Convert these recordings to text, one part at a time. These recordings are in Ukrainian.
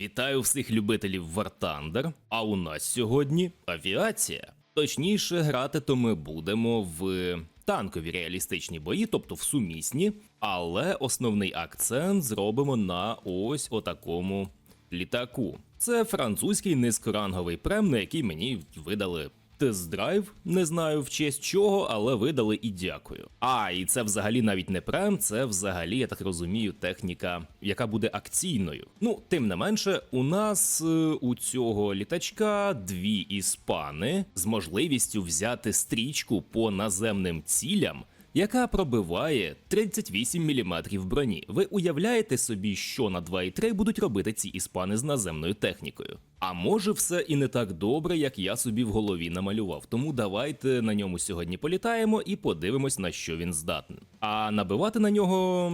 Вітаю всіх любителів Thunder, А у нас сьогодні авіація. Точніше, грати то ми будемо в танкові реалістичні бої, тобто в сумісні, але основний акцент зробимо на ось отакому літаку. Це французький низькоранговий прем, на який мені видали тест-драйв, не знаю в честь чого, але видали і дякую. А, і це взагалі навіть не прем, це взагалі, я так розумію, техніка, яка буде акційною. Ну, тим не менше, у нас е, у цього літачка дві іспани з можливістю взяти стрічку по наземним цілям яка пробиває 38 мм броні. Ви уявляєте собі, що на 2,3 будуть робити ці іспани з наземною технікою? А може все і не так добре, як я собі в голові намалював. Тому давайте на ньому сьогодні політаємо і подивимось, на що він здатний. А набивати на нього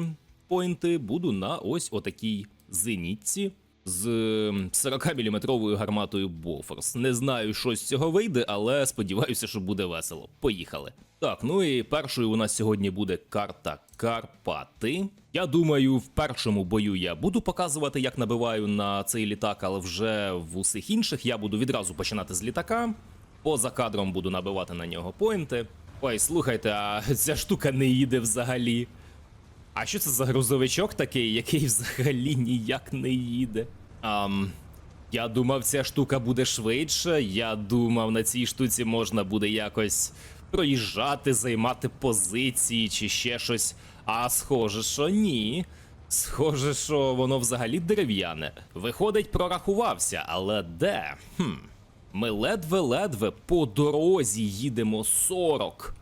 поінти буду на ось отакій зенітці з 40-мм гарматою Бофорс. Не знаю, що з цього вийде, але сподіваюся, що буде весело. Поїхали. Так, ну і першою у нас сьогодні буде карта Карпати. Я думаю, в першому бою я буду показувати, як набиваю на цей літак, але вже в усіх інших я буду відразу починати з літака. Поза кадром буду набивати на нього поінти. Ой, слухайте, а ця штука не їде взагалі. А що це за грузовичок такий, який взагалі ніяк не їде? Ам, я думав, ця штука буде швидше. Я думав, на цій штуці можна буде якось проїжджати, займати позиції чи ще щось. А схоже, що ні. Схоже, що воно взагалі дерев'яне. Виходить, прорахувався, але де? Хм. Ми ледве-ледве по дорозі їдемо 40.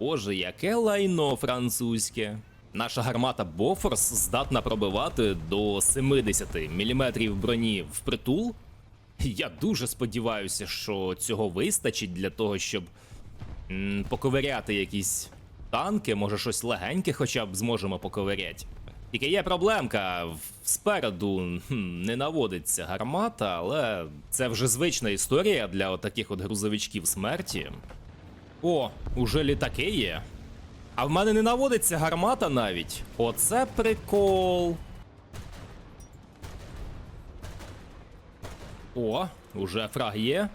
Боже, яке лайно французьке. Наша гармата Бофорс здатна пробивати до 70 мм броні впритул. Я дуже сподіваюся, що цього вистачить для того, щоб м, поковиряти якісь танки, може щось легеньке хоча б зможемо поковиряти. Тільки є проблемка, спереду не наводиться гармата, але це вже звична історія для таких от грузовичків смерті. О, уже літаки є. А в мене не наводиться гармата навіть. Оце прикол. О, уже фраг є.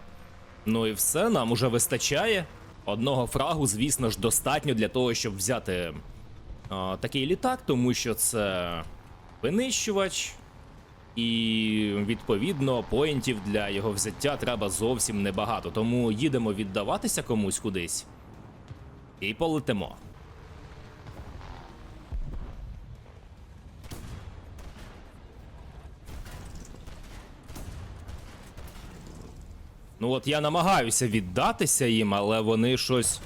Ну і все, нам уже вистачає. Одного фрагу, звісно ж, достатньо для того, щоб взяти а, такий літак, тому що це винищувач. І відповідно поінтів для його взяття треба зовсім небагато. Тому їдемо віддаватися комусь кудись. І полетимо. Ну от я намагаюся віддатися їм, але вони щось.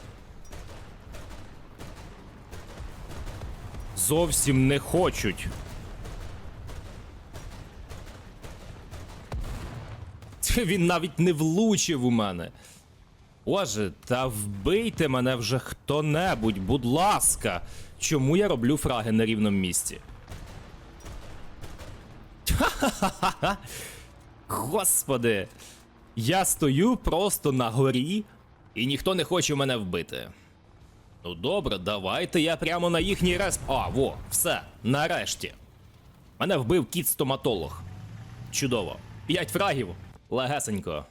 Зовсім не хочуть. Він навіть не влучив у мене. Боже, та вбийте мене вже хто-небудь, будь ласка. Чому я роблю фраги на рівному місці? Ха-ха-ха-ха. Господи. Я стою просто на горі, і ніхто не хоче мене вбити. Ну добре, давайте я прямо на їхній респ. А, во, все, нарешті. Мене вбив кіт стоматолог. Чудово. П'ять фрагів. Легесенько.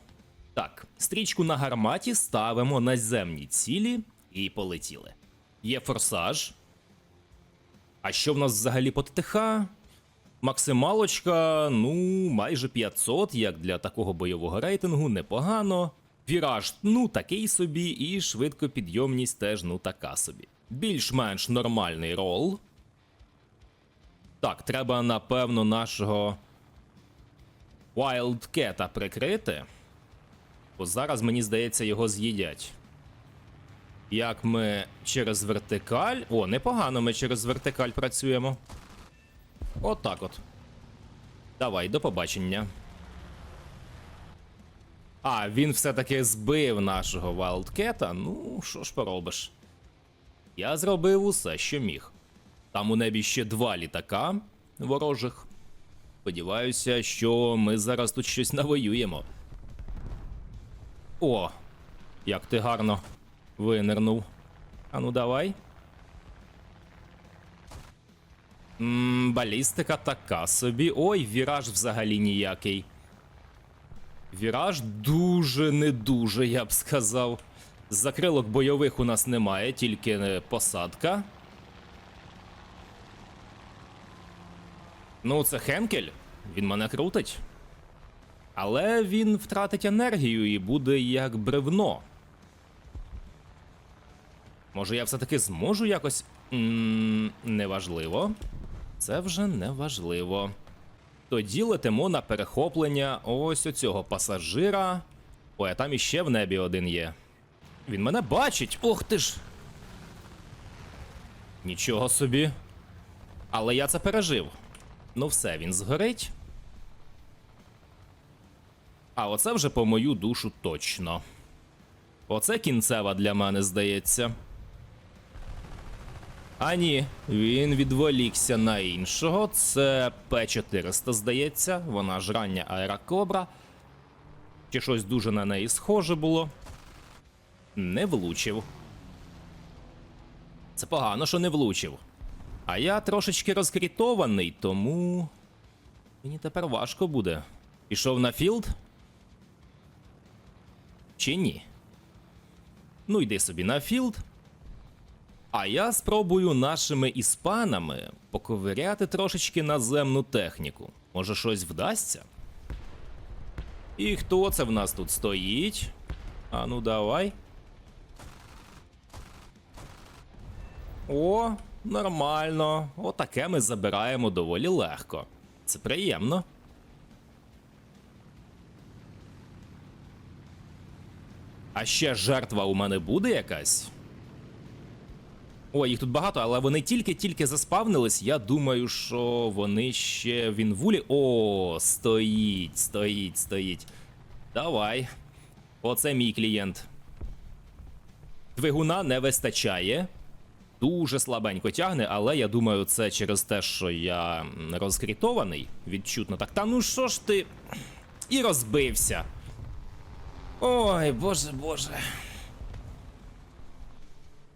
Так, стрічку на гарматі ставимо на земні цілі і полетіли. Є форсаж. А що в нас взагалі по ТТХ? Максималочка, ну, майже 500, як для такого бойового рейтингу, непогано. Віраж, ну, такий собі, і швидкопідйомність теж, ну, така собі. Більш-менш нормальний рол. Так, треба, напевно, нашого Wildcat прикрити. Бо зараз, мені здається, його з'їдять. Як ми через вертикаль. О, непогано ми через вертикаль працюємо. От от. Давай, до побачення. А, він все-таки збив нашого Wildcat. Ну, що ж поробиш? Я зробив усе, що міг. Там у небі ще два літака ворожих. Сподіваюся, що ми зараз тут щось навоюємо. О, як ти гарно винирнув. А ну давай. М, балістика така собі. Ой, віраж взагалі ніякий. Віраж дуже не дуже, я б сказав. Закрилок бойових у нас немає, тільки е, посадка. Ну, це Хенкель. Він мене крутить. Але він втратить енергію і буде як бревно. Може, я все-таки зможу якось. м неважливо. Це вже неважливо. Тоді летимо на перехоплення ось оцього пасажира. Ой, а там іще в небі один є. Він мене бачить. Ох ти ж. Нічого собі. Але я це пережив. Ну все, він згорить. А оце вже по мою душу точно. Оце кінцева для мене здається. А ні, він відволікся на іншого. Це П400, здається. Вона ж рання аерокобра. Чи щось дуже на неї схоже було. Не влучив. Це погано, що не влучив. А я трошечки розкрітований, тому. Мені тепер важко буде. Пішов на філд? Чи ні? Ну, йди собі на філд. А я спробую нашими іспанами поковиряти трошечки наземну техніку. Може, щось вдасться? І хто це в нас тут стоїть? А ну давай. О, нормально. Отаке ми забираємо доволі легко. Це приємно. А ще жертва у мене буде якась? Ой, їх тут багато, але вони тільки-тільки заспавнились. Я думаю, що вони ще в інвулі. О, стоїть, стоїть, стоїть. Давай. Оце мій клієнт. Двигуна не вистачає. Дуже слабенько тягне, але я думаю, це через те, що я розкрітований. Відчутно так. Та ну що ж ти. І розбився. Ой, боже, боже.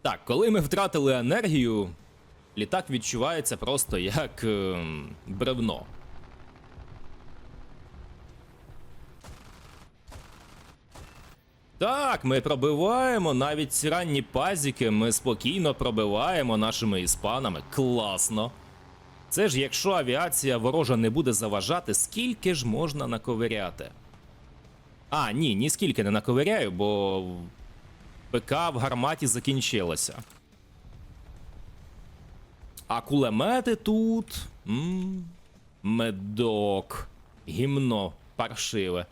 Так, коли ми втратили енергію, літак відчувається просто як ем, бревно. Так, ми пробиваємо навіть ранні пазіки, ми спокійно пробиваємо нашими іспанами. Класно. Це ж якщо авіація ворожа не буде заважати, скільки ж можна наковиряти? А, ні, ніскільки не наковиряю, бо ПК в гарматі закінчилося. А кулемети тут. М медок. Гімно паршиве.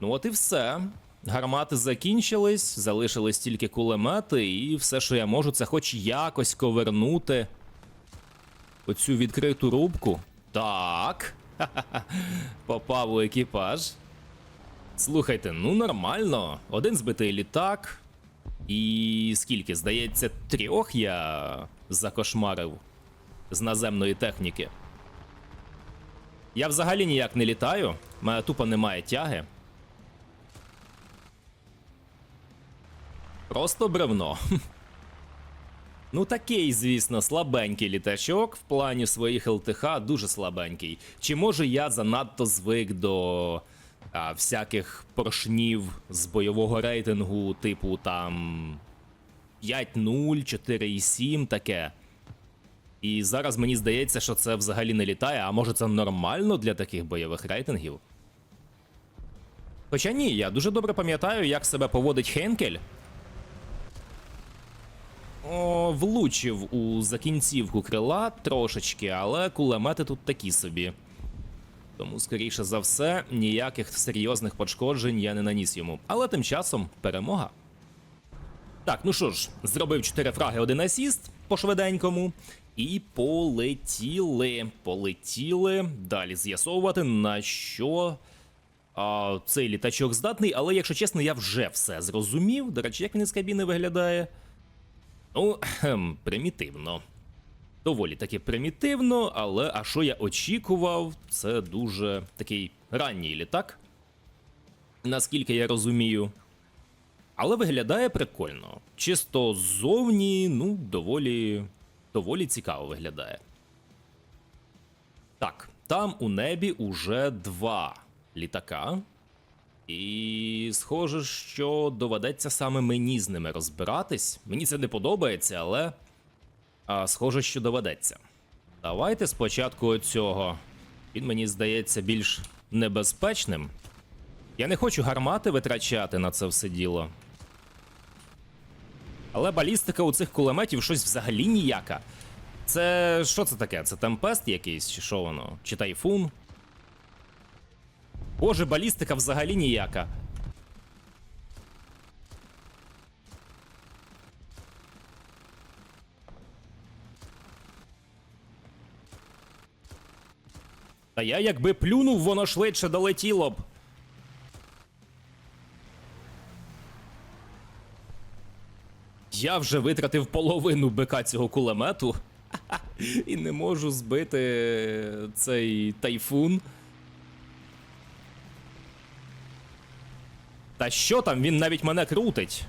Ну, от і все. Гармати закінчились, залишились тільки кулемети, і все, що я можу, це хоч якось ковернути оцю відкриту рубку. Так. Попав у екіпаж. Слухайте, ну нормально. Один збитий літак. І скільки, здається, трьох я закошмарив з наземної техніки. Я взагалі ніяк не літаю, мене тупо немає тяги. Просто бревно. Ну, такий, звісно, слабенький літачок в плані своїх ЛТХ дуже слабенький. Чи може я занадто звик до а, всяких поршнів з бойового рейтингу, типу там 5.0, 4.7, таке. І зараз мені здається, що це взагалі не літає, а може це нормально для таких бойових рейтингів. Хоча ні, я дуже добре пам'ятаю, як себе поводить Хенкель. О, влучив у закінцівку крила трошечки, але кулемети тут такі собі. Тому, скоріше за все, ніяких серйозних пошкоджень я не наніс йому. Але тим часом перемога. Так, ну що ж, зробив 4 фраги, один асіст по швиденькому. І полетіли. Полетіли. Далі з'ясовувати, на що а, цей літачок здатний. Але, якщо чесно, я вже все зрозумів. До речі, як він із кабіни виглядає? Ну, примітивно. Доволі таки примітивно, але а що я очікував, це дуже такий ранній літак. Наскільки я розумію. Але виглядає прикольно. Чисто ззовні, ну, доволі. доволі цікаво виглядає. Так, там у небі уже два літака. І схоже, що доведеться саме мені з ними розбиратись. Мені це не подобається, але а, схоже, що доведеться. Давайте спочатку оцього. Він мені здається більш небезпечним. Я не хочу гармати витрачати на це все діло. Але балістика у цих кулеметів щось взагалі ніяка. Це що це таке? Це темпест якийсь, чи що воно? Чи тайфун? Боже, балістика взагалі ніяка. Та я якби плюнув, воно швидше долетіло б. Я вже витратив половину БК цього кулемету і не можу збити цей тайфун. Та що там, він навіть мене крутить.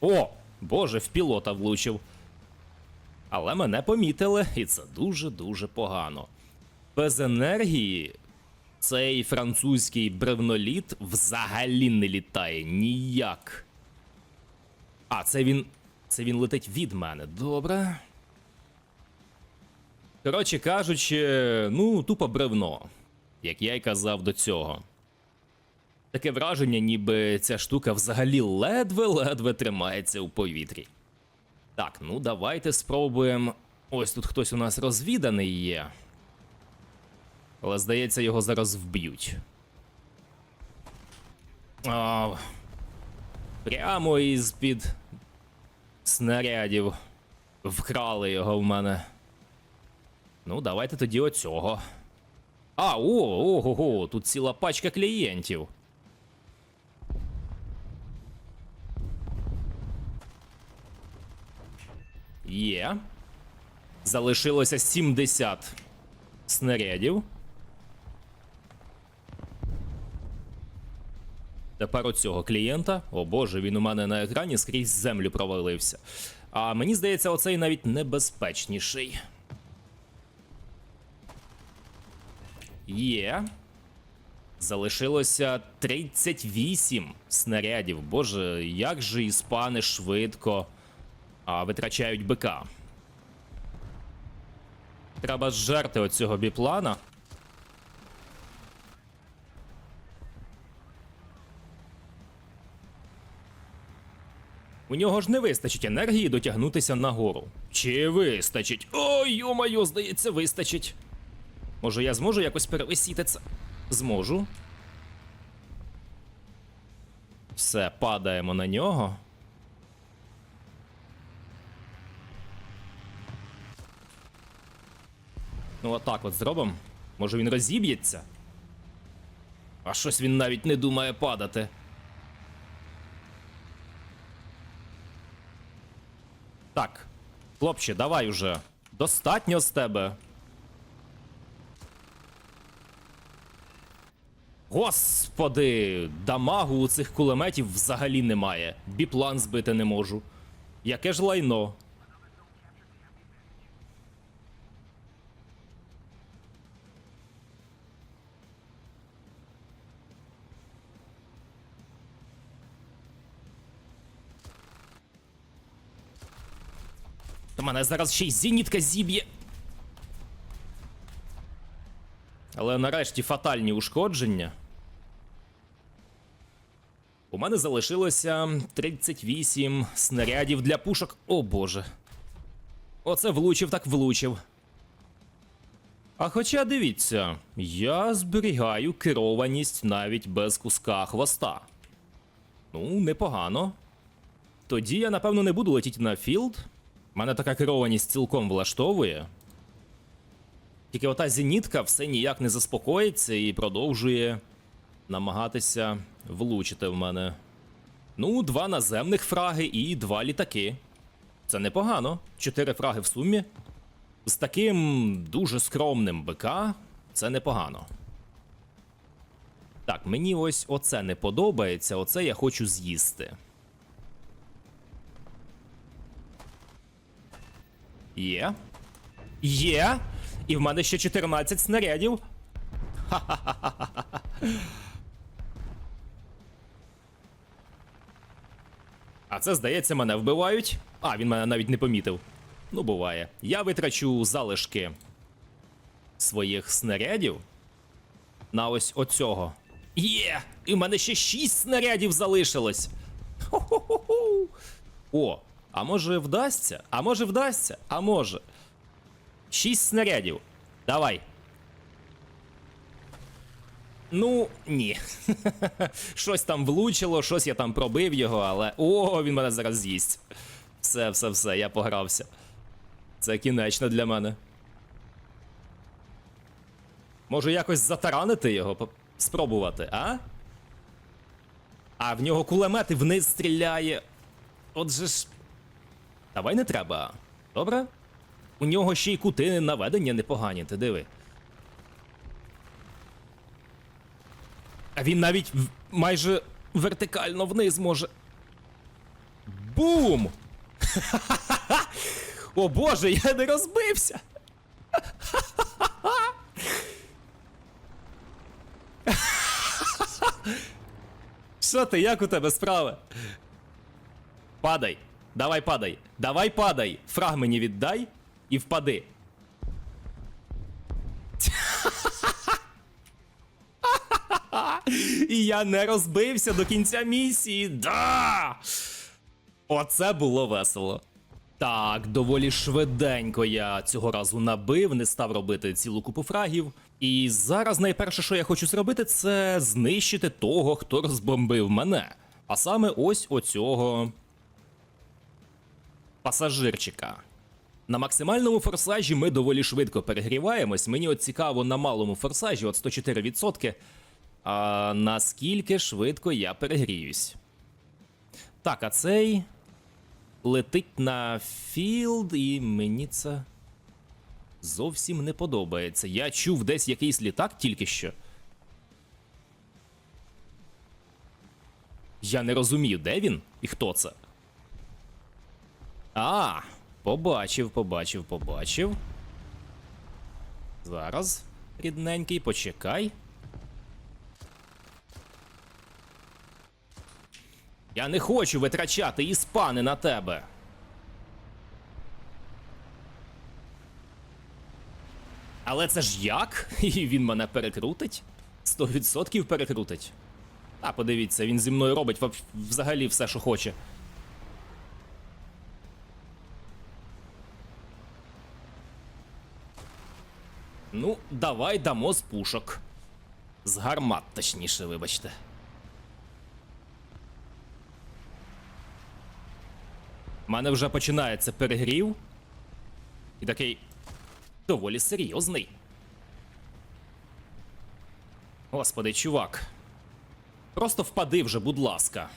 О, боже, в пілота влучив. Але мене помітили, і це дуже-дуже погано. Без енергії цей французький бревноліт взагалі не літає ніяк. А, це він. Це він летить від мене. Добре. Коротше кажучи, ну, тупо бревно, як я й казав до цього. Таке враження, ніби ця штука взагалі ледве-ледве тримається у повітрі. Так, ну давайте спробуємо. Ось тут хтось у нас розвіданий є. Але здається, його зараз вб'ють. А, прямо із-під снарядів вкрали його в мене. Ну, давайте тоді оцього. А, о, ого, го тут ціла пачка клієнтів. Є. Залишилося 70 снарядів. Тепер оцього клієнта. О боже, він у мене на екрані скрізь землю провалився. А мені здається, оцей навіть небезпечніший. Є. Залишилося 38 снарядів. Боже, як же іспани швидко а, витрачають БК. Треба зжерти оцього біплана. У нього ж не вистачить енергії дотягнутися нагору. Чи вистачить? Ой, йо-моє, здається, вистачить. Може, я зможу якось перевисіти це? Зможу. Все, падаємо на нього. Ну, отак от зробимо. Може він розіб'ється? А щось він навіть не думає падати. Так, хлопче, давай уже. Достатньо з тебе. Господи, дамагу у цих кулеметів взагалі немає. Біплан збити не можу. Яке ж лайно? Та мене зараз ще й зенітка зіб'є. Але нарешті фатальні ушкодження. У мене залишилося 38 снарядів для пушок. О боже. Оце влучив, так влучив. А хоча дивіться, я зберігаю керованість навіть без куска хвоста. Ну, непогано. Тоді я, напевно, не буду летіти на філд. Мене така керованість цілком влаштовує. Тільки ота зенітка все ніяк не заспокоїться і продовжує намагатися влучити в мене. Ну, два наземних фраги і два літаки. Це непогано. Чотири фраги в сумі. З таким дуже скромним БК це непогано. Так, мені ось оце не подобається, оце я хочу з'їсти. Є. Є. І в мене ще 14 снарядів. А це, здається, мене вбивають. А, він мене навіть не помітив. Ну, буває. Я витрачу залишки своїх снарядів на ось оцього. Є! І в мене ще 6 снарядів залишилось. Хо-хо-хо-хо. О, а може вдасться? А може вдасться? А може. 6 снарядів. Давай. Ну, ні. щось там влучило, щось я там пробив його, але. О, він мене зараз з'їсть. Все, все, все, я погрався. Це кінечно для мене. Може якось затаранити його, спробувати, а? А в нього кулемет і вниз стріляє. Отже ж. Давай не треба. Добре? У нього ще й кути наведення непогані, ти диви. А він навіть в- майже вертикально вниз може. Бум! О боже, я не розбився! Що ти, як у тебе справи? Падай. Давай падай. Давай падай. Фраг мені віддай і впади. І я не розбився до кінця місії. Да! Оце було весело. Так, доволі швиденько я цього разу набив, не став робити цілу купу фрагів. І зараз найперше, що я хочу зробити, це знищити того, хто розбомбив мене. А саме ось оцього пасажирчика. На максимальному форсажі ми доволі швидко перегріваємось. Мені от цікаво на малому форсажі, от 104%. А наскільки швидко я перегріюсь. Так, а цей летить на філд, і мені це зовсім не подобається. Я чув десь якийсь літак тільки що. Я не розумію, де він і хто це. А, побачив, побачив, побачив. Зараз, рідненький, почекай. Я не хочу витрачати іспани на тебе. Але це ж як? І він мене перекрутить? 100% перекрутить. А подивіться, він зі мною робить взагалі все, що хоче. Ну, давай дамо з пушок. З гармат, точніше, вибачте. У мене вже починається перегрів. І такий доволі серйозний. Господи, чувак. Просто впади вже, будь ласка.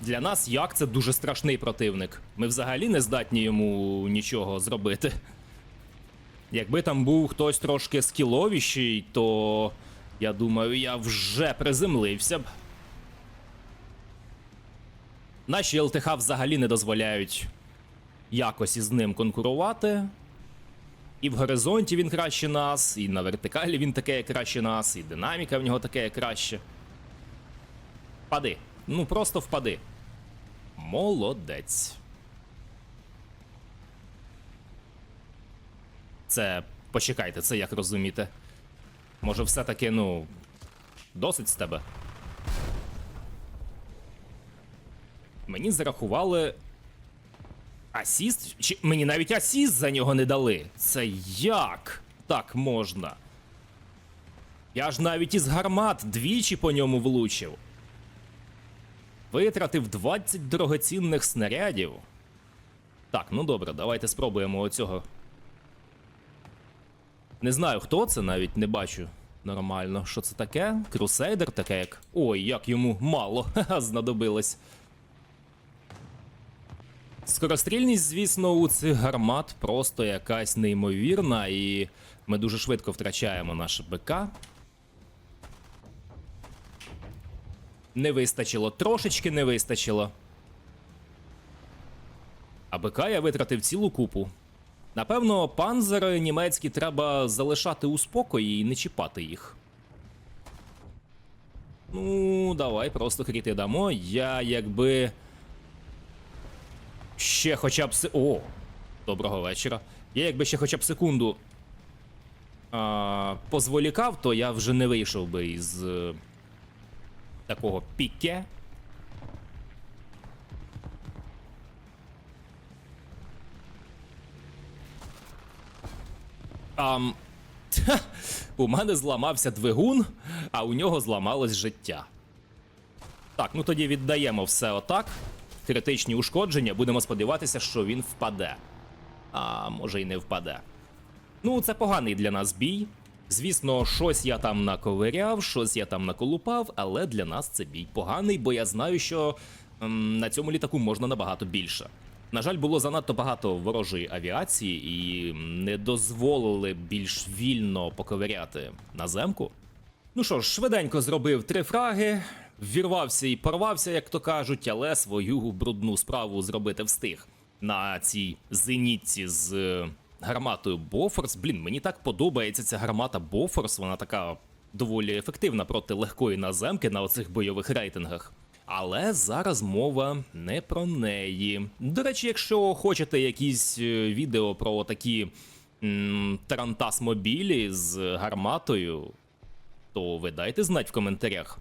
Для нас як це дуже страшний противник. Ми взагалі не здатні йому нічого зробити. Якби там був хтось трошки скіловіший, то я думаю, я вже приземлився б. Наші ЛТХ взагалі не дозволяють якось із ним конкурувати. І в горизонті він краще нас, і на вертикалі він таке краще нас, і динаміка в нього таке краще. Впади. Ну просто впади. Молодець. Це. Почекайте, це як розуміти? Може, все-таки, ну. Досить з тебе. Мені зарахували. Асіст? Чи мені навіть асіст за нього не дали? Це як? Так можна. Я ж навіть із гармат двічі по ньому влучив. Витратив 20 дорогоцінних снарядів. Так, ну добре, давайте спробуємо оцього. Не знаю, хто це, навіть не бачу нормально. Що це таке? Крусейдер таке як. Ой, як йому мало, знадобилось. Скорострільність, звісно, у цих гармат просто якась неймовірна, і ми дуже швидко втрачаємо наше БК. Не вистачило, трошечки не вистачило. А БК я витратив цілу купу. Напевно, панзери німецькі треба залишати у спокої і не чіпати їх. Ну, давай просто кріти дамо. Я якби. Ще хоча б се. О! Доброго вечора. Я якби ще хоча б секунду а, позволікав, то я вже не вийшов би із е, такого піке. Ам, тьха, у мене зламався двигун, а у нього зламалось життя. Так, ну тоді віддаємо все отак. Критичні ушкодження, будемо сподіватися, що він впаде. А може й не впаде. Ну, це поганий для нас бій. Звісно, щось я там наковиряв, щось я там наколупав, але для нас це бій поганий, бо я знаю, що ем, на цьому літаку можна набагато більше. На жаль, було занадто багато ворожої авіації і не дозволили більш вільно поковиряти наземку. Ну що ж, швиденько зробив три фраги, ввірвався і порвався, як то кажуть, але свою брудну справу зробити встиг на цій зенітці з гарматою Бофорс. Блін, мені так подобається ця гармата Бофорс, вона така доволі ефективна проти легкої наземки на оцих бойових рейтингах. Але зараз мова не про неї. До речі, якщо хочете якісь е, відео про такі м, тарантас мобілі з гарматою, то ви дайте знать в коментарях.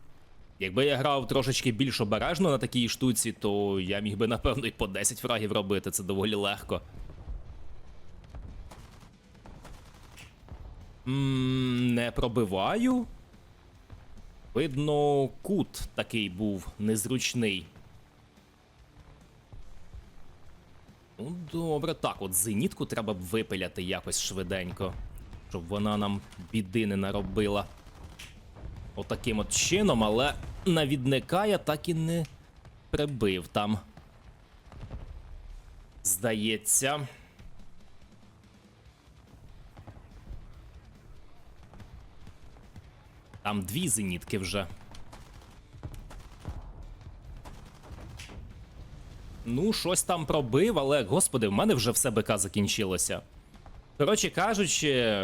Якби я грав трошечки більш обережно на такій штуці, то я міг би напевно і по 10 фрагів робити, це доволі легко. Не пробиваю. Видно, кут такий був незручний. Ну, добре, так, от зенітку треба б випиляти якось швиденько, щоб вона нам біди не наробила. Отаким от чином, але навідника я так і не прибив там. Здається. Там дві зенітки вже. Ну, щось там пробив, але, господи, в мене вже все БК закінчилося. Коротше кажучи,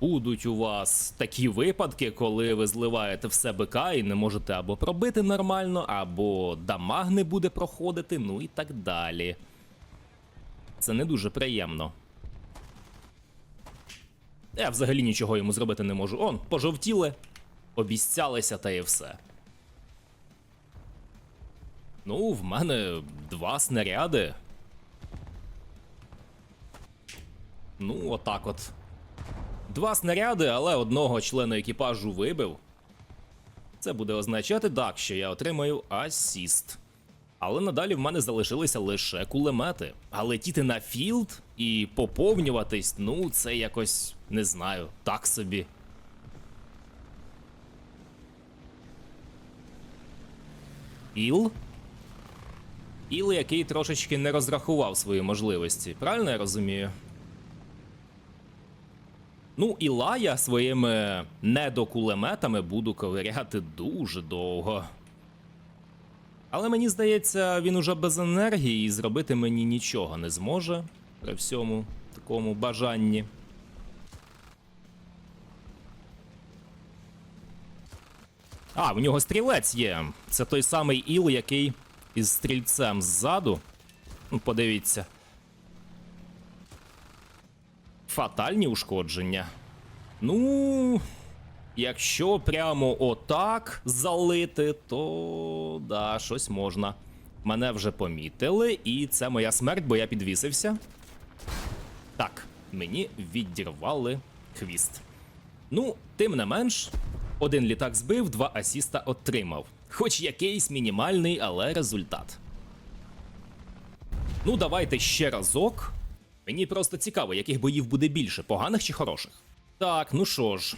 будуть у вас такі випадки, коли ви зливаєте все БК і не можете або пробити нормально, або дамаг не буде проходити, ну і так далі. Це не дуже приємно. Я взагалі нічого йому зробити не можу. Он, пожовтіли, обіцялися та і все. Ну, в мене два снаряди. Ну, отак от. Два снаряди, але одного члена екіпажу вибив. Це буде означати так, що я отримаю асіст. Але надалі в мене залишилися лише кулемети. А летіти на філд і поповнюватись, ну, це якось не знаю, так собі. Іл? Іл, який трошечки не розрахував свої можливості. Правильно я розумію? Ну, Іла я своїми недокулеметами буду ковиряти дуже довго. Але мені здається, він уже без енергії і зробити мені нічого не зможе при всьому такому бажанні. А, в нього стрілець є. Це той самий іл, який із стрільцем ззаду. Ну, подивіться. Фатальні ушкодження. Ну, якщо прямо отак залити, то да, щось можна. Мене вже помітили, і це моя смерть, бо я підвісився. Так, мені відірвали хвіст. Ну, тим не менш, один літак збив, два асіста отримав. Хоч якийсь мінімальний, але результат. Ну, давайте ще разок. Мені просто цікаво, яких боїв буде більше, поганих чи хороших. Так, ну що ж,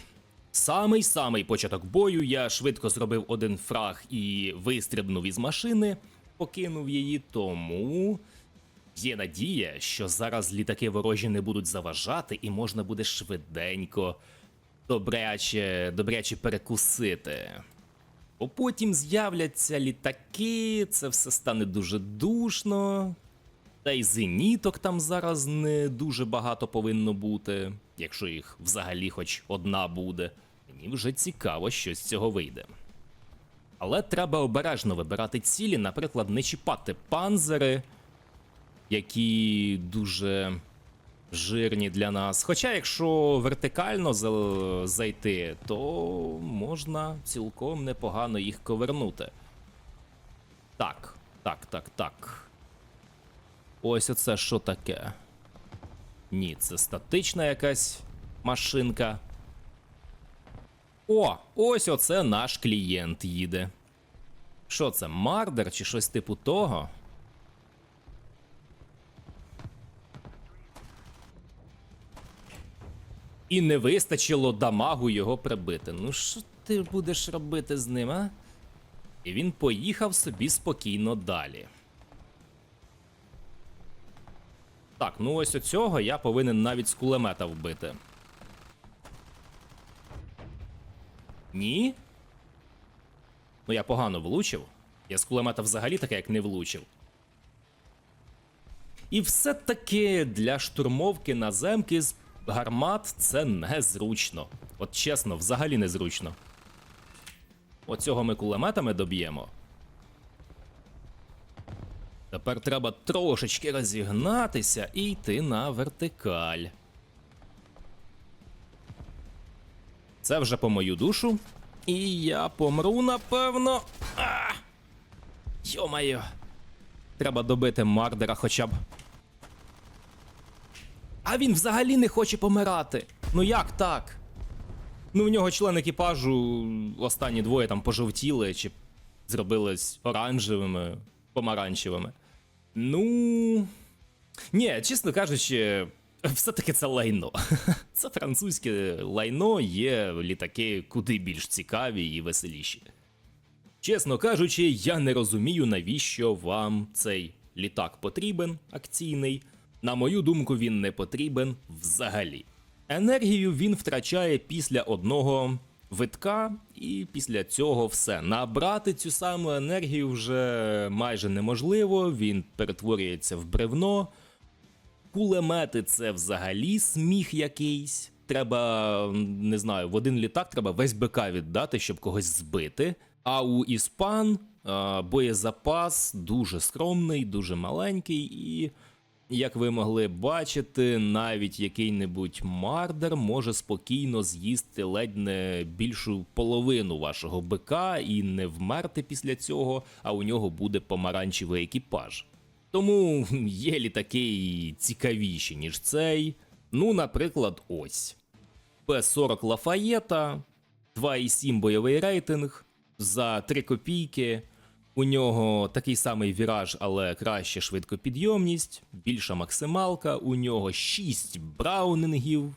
самий самий початок бою я швидко зробив один фраг і вистрибнув із машини, покинув її, тому є надія, що зараз літаки ворожі не будуть заважати, і можна буде швиденько, добряче, добряче перекусити. Бо потім з'являться літаки, це все стане дуже душно. Та й зеніток там зараз не дуже багато повинно бути, якщо їх взагалі хоч одна буде. Мені вже цікаво, що з цього вийде. Але треба обережно вибирати цілі, наприклад, не чіпати панзери, які дуже жирні для нас. Хоча, якщо вертикально зайти, то можна цілком непогано їх ковернути. Так, так, так, так. Ось оце що таке? Ні, це статична якась машинка. О, ось оце наш клієнт їде. Що це, мардер чи щось типу того? І не вистачило дамагу його прибити. Ну що ти будеш робити з ним, а? І він поїхав собі спокійно далі. Так, ну ось оцього я повинен навіть з кулемета вбити. Ні? Ну я погано влучив. Я з кулемета взагалі таке як не влучив. І все-таки для штурмовки наземки з гармат це незручно. От чесно, взагалі незручно. Оцього ми кулеметами доб'ємо. Тепер треба трошечки розігнатися і йти на вертикаль. Це вже по мою душу. І я помру, напевно. А! Йо-моє. Треба добити Мардера хоча б. А він взагалі не хоче помирати. Ну як так? Ну, в нього член екіпажу останні двоє там пожовтіли чи зробились оранжевими, помаранчевими. Ну. Ні, чесно кажучи, все-таки це лайно. Це французьке лайно, є літаки куди більш цікаві і веселіші. Чесно кажучи, я не розумію, навіщо вам цей літак потрібен, акційний. На мою думку, він не потрібен взагалі. Енергію він втрачає після одного витка, і після цього все. Набрати цю саму енергію вже майже неможливо, він перетворюється в бревно. Кулемети це взагалі сміх якийсь. Треба, не знаю, в один літак треба весь БК віддати, щоб когось збити. А у Іспан боєзапас дуже скромний, дуже маленький, і, як ви могли бачити, навіть який-небудь мардер може спокійно з'їсти ледь не більшу половину вашого БК і не вмерти після цього, а у нього буде помаранчевий екіпаж. Тому є літаки цікавіші, ніж цей. Ну, наприклад, ось. П-40 Лафаєта, 2,7 бойовий рейтинг за 3 копійки. У нього такий самий віраж, але краща швидкопідйомність, більша максималка. У нього 6 браунингів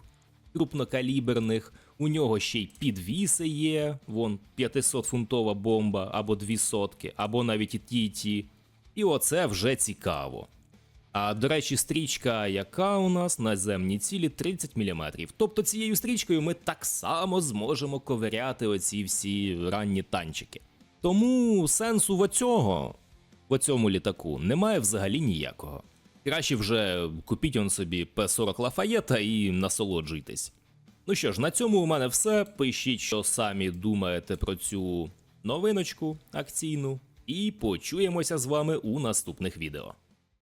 крупнокаліберних. У нього ще й підвіси є. Вон 500-фунтова бомба або 2 сотки, або навіть і ті, і ті. І оце вже цікаво. А до речі, стрічка, яка у нас наземні цілі 30 мм. Тобто цією стрічкою ми так само зможемо ковиряти оці всі ранні танчики. Тому сенсу в оцього, в оцьому літаку немає взагалі ніякого. Краще вже купіть он собі П-40 Лафаєта і насолоджуйтесь. Ну що ж, на цьому у мене все. Пишіть, що самі думаєте про цю новиночку акційну, і почуємося з вами у наступних відео.